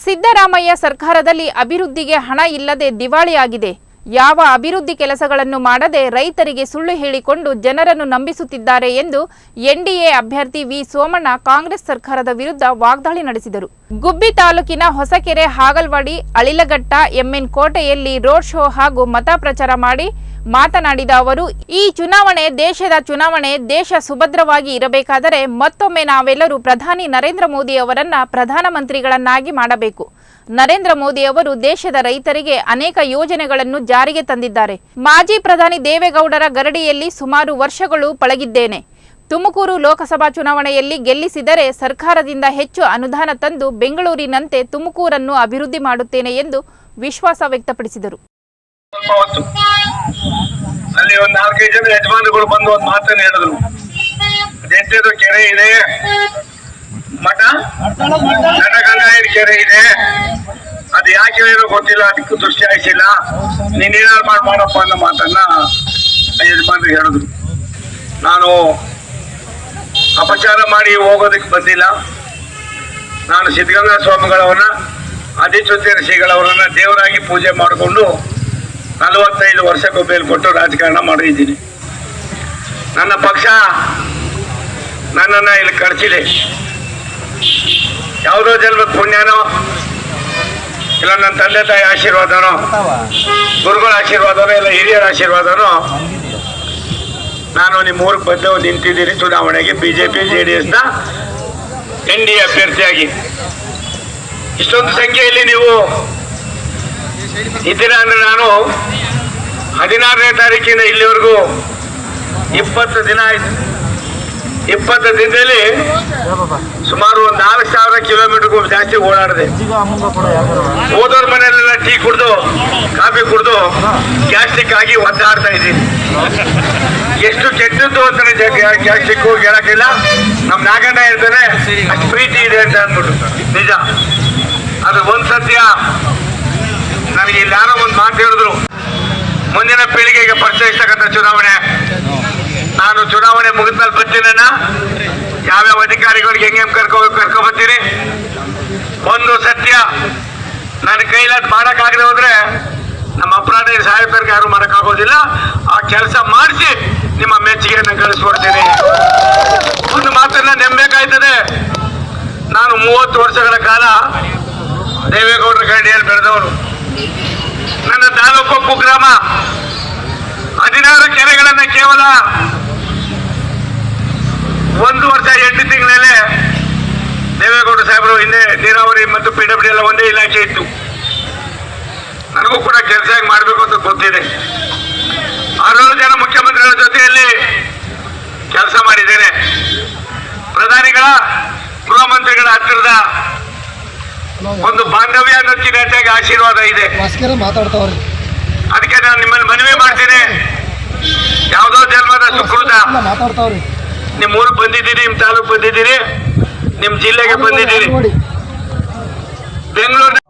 ಸಿದ್ದರಾಮಯ್ಯ ಸರ್ಕಾರದಲ್ಲಿ ಅಭಿವೃದ್ಧಿಗೆ ಹಣ ಇಲ್ಲದೆ ದಿವಾಳಿಯಾಗಿದೆ. ಯಾವ ಅಭಿವೃದ್ಧಿ ಕೆಲಸಗಳನ್ನು ಮಾಡದೆ ರೈತರಿಗೆ ಸುಳ್ಳು ಹೇಳಿಕೊಂಡು ಜನರನ್ನು ನಂಬಿಸುತ್ತಿದ್ದಾರೆ ಎಂದು ಎನ್ಡಿಎ ಅಭ್ಯರ್ಥಿ ವಿ ಸೋಮಣ್ಣ ಕಾಂಗ್ರೆಸ್ ಸರ್ಕಾರದ ವಿರುದ್ಧ ವಾಗ್ದಾಳಿ ನಡೆಸಿದರು. ಗುಬ್ಬಿ ತಾಲೂಕಿನ ಹೊಸಕೆರೆ ಹಾಗಲ್ವಾಡಿ ಅಳಿಲಘಟ್ಟ ಎಂಎನ್ ಕೋಟೆಯಲ್ಲಿ ರೋಡ್ ಶೋ ಹಾಗೂ ಮತ ಪ್ರಚಾರ ಮಾಡಿ ಮಾತನಾಡಿದ ಅವರು, ಈ ಚುನಾವಣೆ ದೇಶದ ಚುನಾವಣೆ, ದೇಶ ಸುಭದ್ರವಾಗಿ ಇರಬೇಕಾದರೆ ಮತ್ತೊಮ್ಮೆ ನಾವೆಲ್ಲರೂ ಪ್ರಧಾನಿ ನರೇಂದ್ರ ಮೋದಿ ಅವರನ್ನ ಪ್ರಧಾನಮಂತ್ರಿಗಳನ್ನಾಗಿ ಮಾಡಬೇಕು. ನರೇಂದ್ರ ಮೋದಿ ಅವರು ದೇಶದ ರೈತರಿಗೆ ಅನೇಕ ಯೋಜನೆಗಳನ್ನು ಜಾರಿಗೆ ತಂದಿದ್ದಾರೆ. ಮಾಜಿ ಪ್ರಧಾನಿ ದೇವೇಗೌಡರ ಗರಡಿಯಲ್ಲಿ ಸುಮಾರು ವರ್ಷಗಳು ಪಳಗಿದ್ದೇನೆ. ತುಮಕೂರು ಲೋಕಸಭಾ ಚುನಾವಣೆಯಲ್ಲಿ ಗೆಲ್ಲಿಸಿದರೆ ಸರ್ಕಾರದಿಂದ ಹೆಚ್ಚು ಅನುದಾನ ತಂದು ಬೆಂಗಳೂರಿನಂತೆ ತುಮಕೂರನ್ನು ಅಭಿವೃದ್ಧಿ ಮಾಡುತ್ತೇನೆ ಎಂದು ವಿಶ್ವಾಸ ವ್ಯಕ್ತಪಡಿಸಿದರು. ಅಲ್ಲಿ ಒಂದ್ ನಾಲ್ಕೈದು ಜನ ಬಂದು ಒಂದು ಮಾತನ್ನು ಹೇಳಿದ್ರು. ಕೆರೆ ಇದೆ. ಮಠ? ಕೆರೆ ಇದೆ. ಅದು ಯಾಕೆ ಏನೋ ಗೊತ್ತಿಲ್ಲ, ಅದಕ್ಕೂ ದೃಷ್ಟಿ ಹಾಯಿಸಿಲ್ಲ ನೀನ್ ಏನಾರು ಮಾಡಿ, ಮಾಡಪ್ಪ ಅನ್ನೋ ಮಾತನ್ನ ಯಜಮಾನ್ರಿಗೆ ಯಜಮಾನರು ಹೇಳಿದ್ರು. ನಾನು ಅಪಚಾರ ಮಾಡಿ ಹೋಗೋದಕ್ಕೆ ಬಂದಿಲ್ಲ. ನಾನು ಸಿದ್ಧಗಂಗಾ ಸ್ವಾಮಿಗಳವರನ್ನ ಆದಿತ್ಯ ಶ್ರೀಗಳವರನ್ನ ದೇವರಾಗಿ ಪೂಜೆ ಮಾಡಿಕೊಂಡು ನಲವತ್ತೈದು ವರ್ಷಕ್ಕೂ ಕೊಟ್ಟು ರಾಜಕಾರಣ ಮಾಡಿದ್ದೀನಿ. ನನ್ನ ಪಕ್ಷ ನನ್ನನ್ನು ಇಲ್ಲಿ ಕಳಿಸಿದೆ ಯಾವುದೋ ಜನ್ಮದ ಪುಣ್ಯನೋ, ಇಲ್ಲ ನನ್ನ ತಂದೆ ತಾಯಿ ಆಶೀರ್ವಾದನೋ, ಗುರುಗಳ ಆಶೀರ್ವಾದನೋ, ಇಲ್ಲ ಹಿರಿಯರ ಆಶೀರ್ವಾದನೋ, ನಾನು ನಿಮ್ಮ ಊರಿಗೆ ಬಂದು ನಿಂತಿದ್ದೀನಿ ಚುನಾವಣೆಗೆ B J P J D ಎಸ್ನ ಎನ್ ಡಿ ಅಭ್ಯರ್ಥಿಯಾಗಿ. ಇಷ್ಟೊಂದು ಸಂಖ್ಯೆಯಲ್ಲಿ ನೀವು ಇದ್ದೀರಾ ಅಂದರೆ ನಾನು ಹದಿನಾರನೇ ತಾರೀಕಿಂದ ಇಲ್ಲಿವರೆಗೂ ಇಪ್ಪತ್ತು ದಿನ ಆಯ್ತು. ಇಪ್ಪತ್ತು ದಿನದಲ್ಲಿ ಸುಮಾರು ಒಂದು ನಾಲ್ಕು ಸಾವಿರ ಕಿಲೋಮೀಟರ್ಗೂ ಜಾಸ್ತಿ ಓಡಾಡಿದೆ. ಹೋದವ್ರ ಮನೆಯಲ್ಲೆಲ್ಲ ಟೀ ಕುಡ್ದು, ಕಾಫಿ ಕುಡ್ದು ಗ್ಯಾಸ್ಟಿಕ್ ಆಗಿ ಒದ್ದಾಡ್ತಾ ಇದ್ದೀನಿ. ಎಷ್ಟು ಕೆಟ್ಟದ್ದು ಅಂತಾನೆ ಗ್ಯಾಸ್ಟಿಕ್ ಹೇಳಕ್ಕಿಲ್ಲ. ನಮ್ಮ ನಾಗಣ್ಣ ಹೇಳ್ತಾನೆ, ಅಷ್ಟು ಪ್ರೀತಿ ಇದೆ ಅಂತ ಅಂದ್ಬಿಟ್ಟು. ನಿಜ. ಅದು ಒಂದು ಸತ್ಯ. ನನಗೆ ಇಲ್ಲಿ ಯಾರೋ ಒಂದು ಮಾತು ಹೇಳಿದ್ರು. ಮುಂದಿನ ಪೀಳಿಗೆಗೆ ಪರಿಚಯಿಸ್ತಕ್ಕಂಥ ಚುನಾವಣೆ. ನಾನು ಚುನಾವಣೆ ಮುಗಿದ್ಮೇಲೆ ಬರ್ತೀನಣ್ಣ. ಯಾವ್ಯಾವ ಅಧಿಕಾರಿಗಳಿಗೆ ಹೆಂಗೆ ಕರ್ಕೋಬೇಕು ಕರ್ಕೊ ಕರ್ಕೊ ಬರ್ತೀನಿ ಒಂದು ಸತ್ಯ ನನ್ನ ಕೈಲಾದ್ ಮಾಡೋಕ್ಕಾಗದೆ ಹೋದ್ರೆ ನಮ್ಮ ಅಪರಾಧ ಸಾಹೇಬರಿಗೆ ಯಾರು ಮಾಡೋಕ್ಕಾಗೋದಿಲ್ಲ. ಆ ಕೆಲಸ ಮಾಡಿಸಿ ನಿಮ್ಮ ಮೆಚ್ಚುಗೆಯನ್ನು ಕಳಿಸ್ಕೊಡ್ತೀನಿ. ಒಂದು ಮಾತನ್ನ ನೆಂಬೇಕಾಯ್ತದೆ. ನಾನು ಮೂವತ್ತು ವರ್ಷಗಳ ಕಾಲ ದೇವೇಗೌಡರ ಗಡಿಯಲ್ಲಿ ಬೆಳೆದವರು ನನ್ನ ತಾಲೂಕು ಕುಗ್ರಾಮ ಹದಿನಾರು ಕೆರೆಗಳನ್ನ ಕೇವಲ ಒಂದು ವರ್ಷ ಎಂಟು ತಿಂಗಳಲ್ಲೇ ದೇವೇಗೌಡ ಸಾಹೇಬರು ಹಿಂದೆ ನೀರಾವರಿ ಮತ್ತು ಪಿ ಡಬ್ಲ್ಯೂ ಎಲ್ಲ ಒಂದೇ ಇಲಾಖೆ ಇತ್ತು. ನನಗೂ ಕೂಡ ಕೆಲಸ ಹೇಗೆ ಮಾಡಬೇಕು ಅಂತ ಗೊತ್ತಿದೆ. ಆರೋಗ್ಯ ಜನ ಮುಖ್ಯಮಂತ್ರಿಗಳ ಜೊತೆಯಲ್ಲಿ ಕೆಲಸ ಮಾಡಿದ್ದೇನೆ. ಪ್ರಧಾನಿಗಳ ಗೃಹ ಮಂತ್ರಿಗಳ ಹತ್ತಿರದ ಒಂದು ಬಾಂಧವ್ಯ ಅನ್ನೋಕ್ಕಿಂತ ಆಶೀರ್ವಾದ ಇದೆ. ಅದಕ್ಕೆ ನಾನು ನಿಮ್ಮಲ್ಲಿ ಮನವಿ ಮಾಡ್ತೀನಿ. ಯಾವುದೋ ಜನ್ಮದ ಸುಕೃತ. ನಿಮ್ಮ ಊರಿಗೆ ಬಂದಿದ್ದೀರಿ ನಿಮ್ಮ ತಾಲೂಕು ಬಂದಿದ್ದೀರಿ ನಿಮ್ಮ ಜಿಲ್ಲೆಗೆ ಬಂದಿದ್ದೀರಿ. ಬೆಂಗಳೂರು ಬೆಂಗಳೂರಿನ